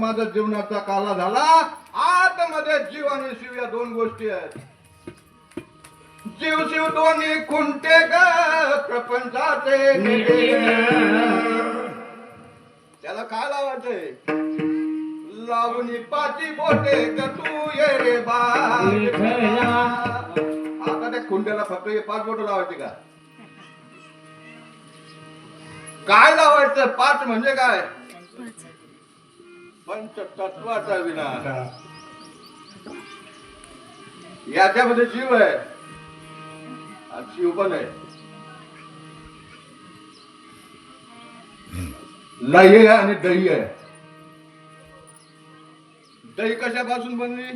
माझा जीवनाचा काला झाला. आतमध्ये जीव आणि शिव या दोन गोष्टी आहेत. जीव शिव दोन्ही खुंटे ग प्रपंचाचे. त्याला काय लावायचंय? लावणी पाची बोटे ग तू ये रे बा आता त्या खुंट्याला फक्त हे पाच बोट लावायचे का? काय लावायचं? पाच म्हणजे काय? पंचतत्वाचा विनाश. याच्यामध्ये जीव आहे. आणि शिव पण आहे. लई आहे आणि दही आहे. दही कशापासून बनली?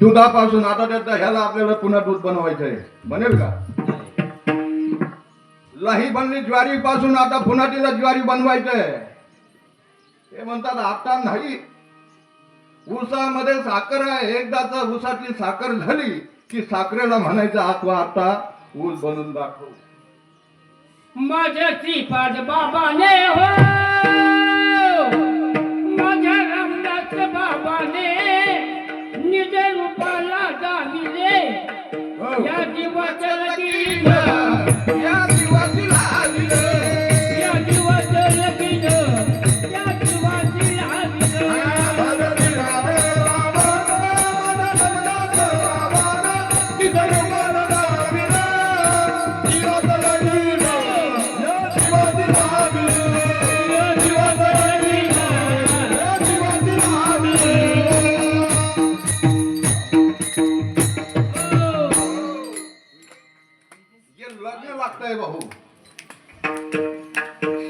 दुधापासून. आता त्याचा ह्याला आपल्याला पुन्हा दूध बनवायचं आहे. बनेल का? लही बनली ज्वारी पासून आता पुन्हा तिला ज्वारी बनवायचं आहे. हे म्हणतात आता नाही. ऊसामध्ये साखर आहे. एकदाच ऊसातली साखर झाली की साखरेला म्हणायचं आत्वा आता ऊस बनून दाखव. माझ्या श्रीपाद बाबाने हो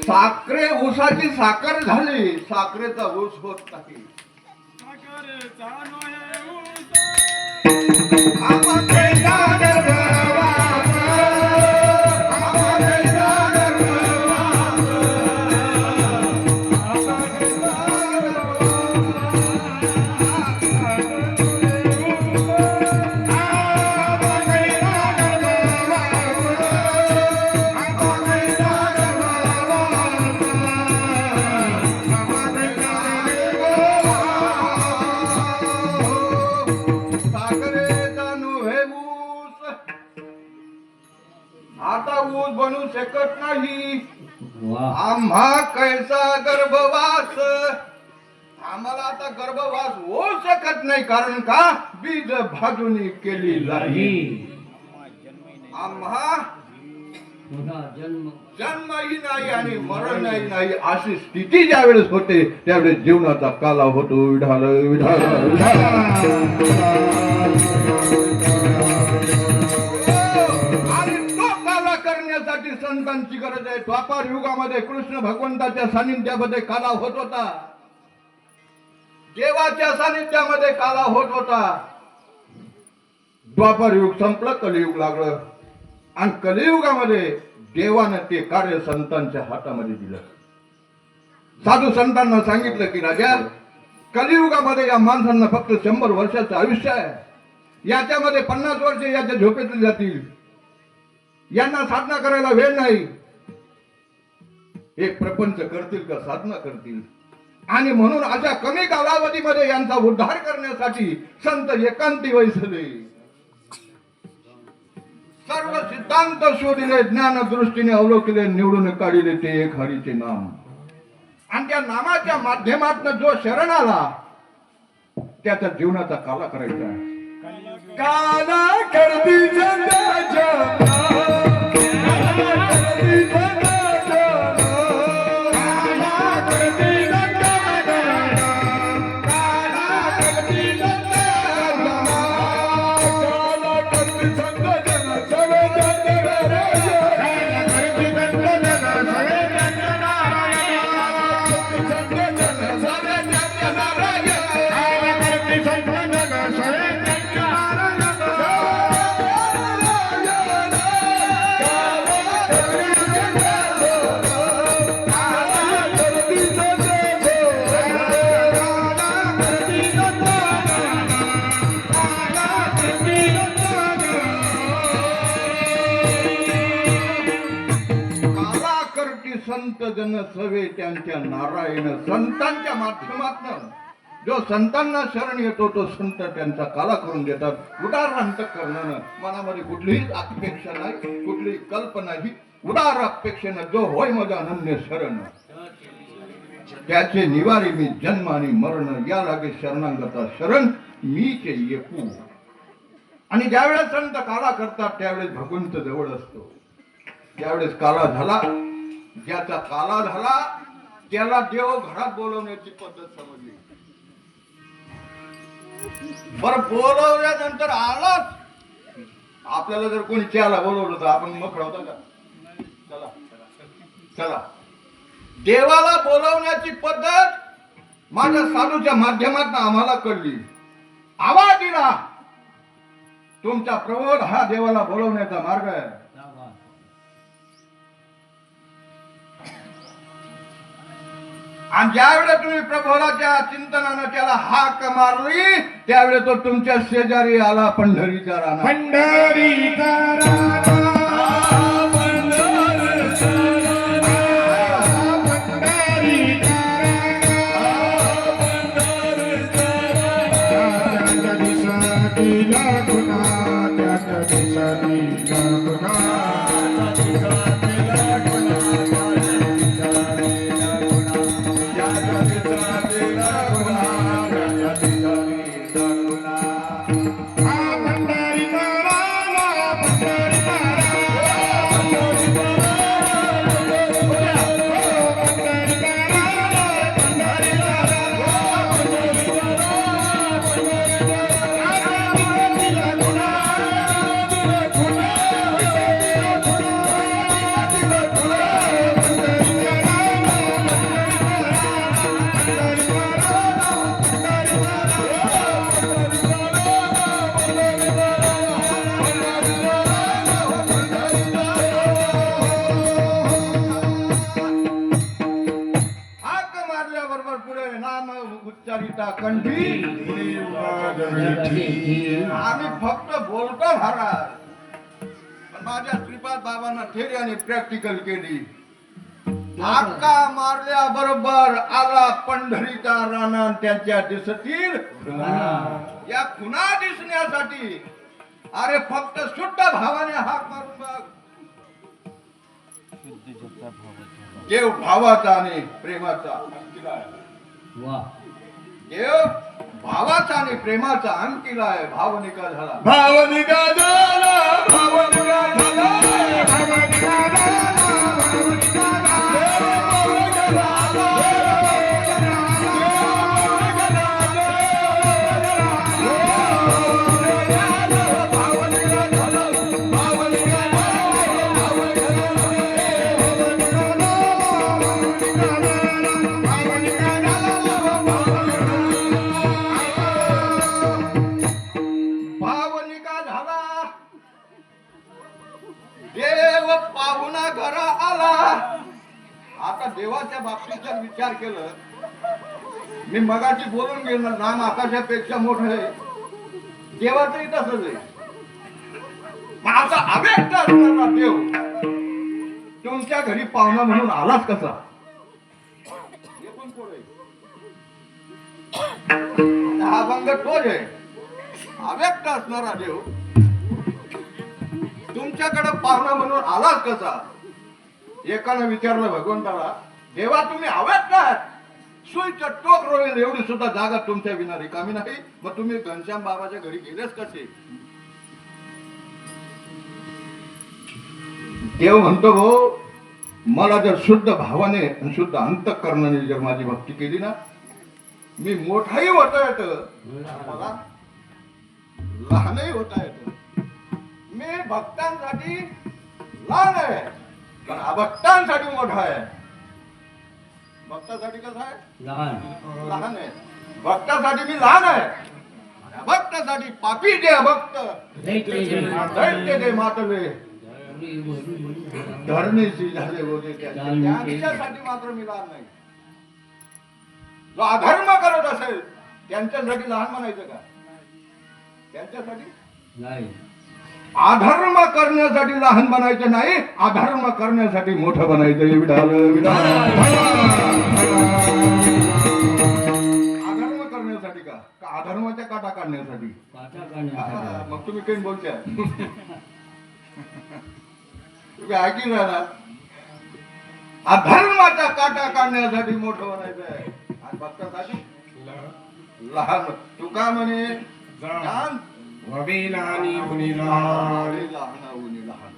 साखरे ऊसाची साखर झाली साखरेचा ऊस होत नाही. ऊस बनू शकत नाही. आम्हा कैसा गर्भवास? आम्हाला आता गर्भवास होऊ शकत नाही कारण का? बीज भाजूनी केली नाही. आम्हा जन्म. जन्मही नाही आणि मरणही नाही अशी स्थिती ज्यावेळेस होते त्यावेळेस जीवनाचा काला होतो विढाल विढाल विढाल करण्यासाठी संतांची गरज आहे. द्वापार युगामध्ये कृष्ण भगवंताच्या सानिध्यामध्ये काला होत होता. देवाच्या सानिध्यामध्ये काला होत होता. द्वापार युग संपलं कलियुग लागलं. आणि कलियुगामध्ये देवानं ते कार्य संतांच्या हातामध्ये दिलं. साधू संतांना सांगितलं की राजा कलियुगामध्ये या माणसांना फक्त शंभर वर्षाचं आयुष्य आहे. याच्यामध्ये पन्नास वर्ष याच्या झोपेतली जातील. यांना साधना करायला वेळ नाही. एक प्रपंच करतील का साधना करतील? आणि म्हणून अशा कमी कालावधीमध्ये यांचा उद्धार करण्यासाठी संत एकांती वैसले सर्व सिद्धांत शोधिले ज्ञान दृष्टीने अवलोकिले निवडून काढिले ते एक हरीचे नाम. आणि त्या नामाच्या माध्यमातून जो शरण आला त्याचा जीवनाचा काला करायचा आहे. काला जन सवे त्यांच्या नारायण संतांच्या माध्यमातून. जो संतांना शरण येतो तो संत त्यांचा काला करून देतात. उदारांत करणं मनामध्ये कुठलीही अपेक्षा नाही कुठलीही कल्पना नाही. उदार अपेक्षेनं जो होय मग अनन्य शरण. त्याचे निवारी मी जन्म आणि मरण या लागे शरणांगता शरण ते येकू आणि ज्यावेळेस संत काला करतात त्यावेळेस भगवंत जवळ असतो. ज्यावेळेस काला झाला ज्याचा काला झाला त्याला देव घरात बोलवण्याची पद्धत समजली. बर बोलवल्यानंतर आलाच. आपल्याला जर कोणी त्याला बोलवलं तर आपण मग होता का? चला चला. देवाला बोलवण्याची पद्धत माझ्या साधूच्या माध्यमातून आम्हाला कळली. आवाज दिला. तुमचा प्रबोध हा देवाला बोलवण्याचा मार्ग आहे. आणि ज्यावेळेस तुम्ही प्रभोराच्या चिंतनानं त्याला हाक मारली त्यावेळेस तो तुमच्या शेजारी आला पंढरीचा राणा. पंढरीचा हाक कंठी? आम्ही फक्त बोलतो महाराज. पण माझ्या श्रीपाद बाबांना थेरी प्रॅक्टिकल केली. हाका मारल्या बरोबर आला पंढरीचा राणा त्याच्या दिसतील. या खुना दिसण्यासाठी. अरे फक्त शुद्ध भावाने हाक मारून बघ. देव भावाचा आणि प्रेमाचा. वा. देव भावाचा आणि प्रेमाचा अंकिला आहे. भावनिका झाला. भावनिका झाला भावनिका झाला. भावनिका झाला आता देवाच्या बाबतीत जर विचार केलं मी मगाशी बोलून गेलो नाम आकाशापेक्षा मोठ आहे. देवाचंही तसंच आहे. माझा अव्यक्त असणारा देव तुमच्या घरी पाहुणा म्हणून आलाच कसा? हे पण कोण आहे? हा भंग तोच आहे. अव्यक्त असणारा देव तुमच्याकडे पाहुणा म्हणून आलाच कसा? एकानं विचारलं भगवंताला देवा तुम्ही हव्यात का? सुईचं टोक रोवेल एवढी सुद्धा जागा तुमच्या विना रिकामी नाही. मग तुम्ही घनश्याम बाबाच्या घरी गेलेच कसे? देव म्हणतो भाऊ मला जर शुद्ध भावाने आणि शुद्ध अंतकरणाने जर माझी भक्ती केली ना मी मोठाही होता येत. मला लहानही होता येत. मी भक्तांसाठी लहान आहे. पण अभक्तांसाठी मोठा आहे. भक्तासाठी कसं आहे? लहान. लहान आहे. भक्तासाठी मी लहान आहे. भक्तासाठी पापी जे अभक्त. दैत्य जे उडी. धरणीशी झाले होते त्या- त्यांच्यासाठी मात्र मी लहान नाही. जो अधर्म करत असेल त्यांच्यासाठी लहान म्हणायचं का? त्यांच्यासाठी? नाही. अधर्म करण्यासाठी लहान बनायचं नाही अधर्म करण्यासाठी मोठं बनायचं. विधान अधर्म करण्यासाठी का? का अधर्माच्या काटा काढण्यासाठी? काटा काढण्यासाठी. मग तुम्ही काही बोलताय? तुम्ही ऐकी राहिला अधर्माचा काटा काढण्यासाठी मोठं बनायचं आहे आणि लहान. तू का म्हणे? लहान लहान लहान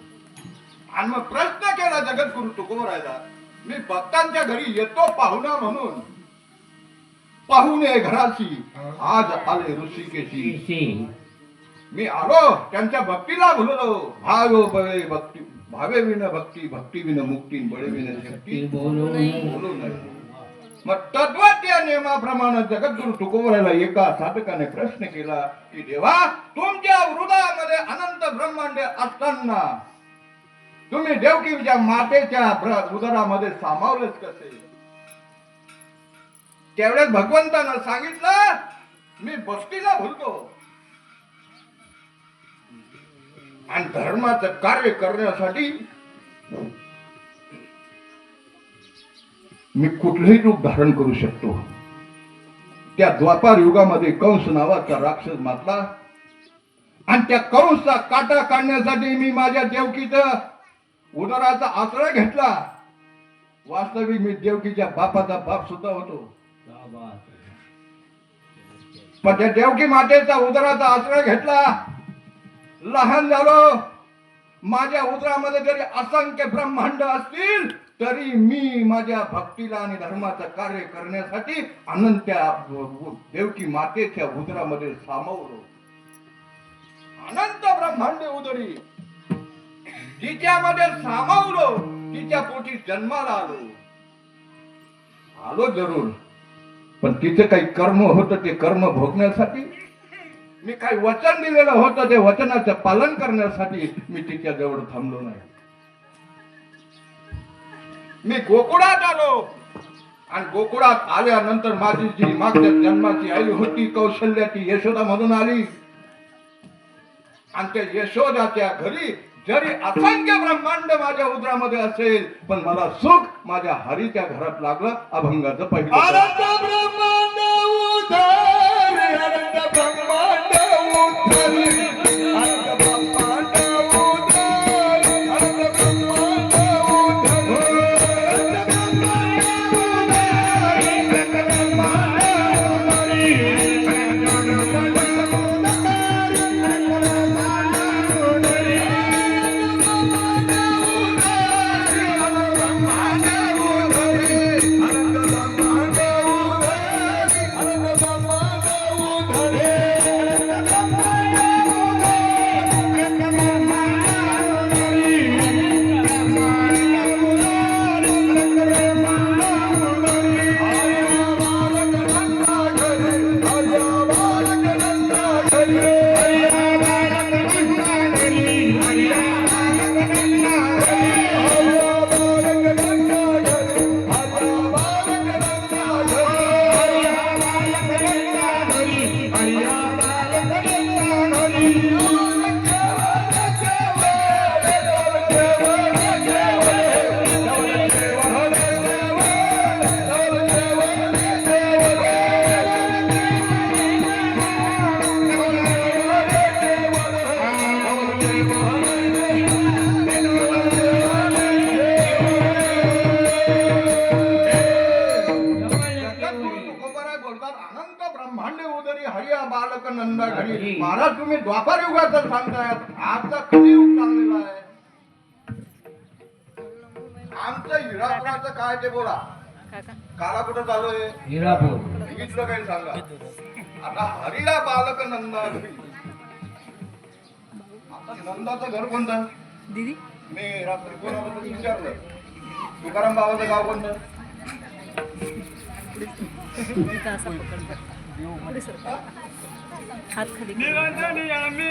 आणि मग प्रश्न केला जगद्गुरु तुकोबरायला मी भक्तांच्या घरी येतो पाहुणा म्हणून. पाहुणे घराची आज आले ऋषिकेशी. केशी. मी आलो त्यांच्या भक्तीला भुललो भाव बळे भक्ती भावे विन भक्ती भक्ती विन मुक्ती बळे विन शक्ती. बोलू. नये बोलू नये मग तत्वाच्या नियमाप्रमाणे जगद्गुरु तुकोबरायला एका साधकाने प्रश्न केला की देवा तुमच्या हृदयामध्ये अनंत ब्रह्मांड असताना तुम्ही देवकीच्या मातेच्या उदरामध्ये सामावलेच कसे? त्यावेळेस भगवंतानं सांगितलं मी भक्तीला भुलतो आणि धर्माचं कार्य करण्यासाठी मी कुठलंही रूप धारण करू शकतो. त्या द्वापार युगामध्ये कंस नावाचा राक्षस मातला आणि त्या कंसचा काटा काढण्यासाठी मी माझ्या देवकीचं उदराचा आश्रय घेतला. वास्तविक मी देवकीच्या बापाचा बाप सुद्धा होतो. पण त्या देवकी मातेचा उदराचा आश्रय घेतला. लहान झालो. माझ्या उदरामध्ये जरी असंख्य ब्रह्मांड असतील तरी मी माझ्या भक्तीला आणि धर्माचं कार्य करण्यासाठी अनंत्या देवकी मातेच्या उदरामध्ये सामावलो. अनंत ब्रह्मांड उदरी. तिच्यामध्ये सामावलो तिच्या पोटी जन्माला आलो. आलो जरूर. पण तिथे काही कर्म होतं ते कर्म भोगण्यासाठी? मी काही वचन दिलेलं होतं ते वचनाचं पालन करण्यासाठी मी तिच्या जवळ थांबलो नाही. मी गोकुळात आलो. आणि गोकुळात आल्यानंतर माझी जी मागच्या जन्माची आई होती कौशल्याची यशोदा म्हणून आली. आणि त्या यशोदाच्या घरी जरी असंख्य ब्रह्मांड माझ्या उदरामध्ये असेल पण मला सुख माझ्या हरीच्या घरात लागलं अभंगाचं पहिलं ब्रह्मांड उधार तुम्ही द्वापार युगाचं सांगताय आजचा कलियुग चाललेला आहे? आमचं हिरापुराचं काय ते बोला. काला कुठं चालू आहे? हिरापूर. सांगितलं काही सांगा. आता हरिला बालक नंदा घरी आता नंदाचं घर कोणतं? दीदी? मी रात्री कोणाबद्दल विचारलं? तुकाराम बाबाचं गाव कोणतं? इथं असा पकड पुढे सर हात खाली खाली खाली.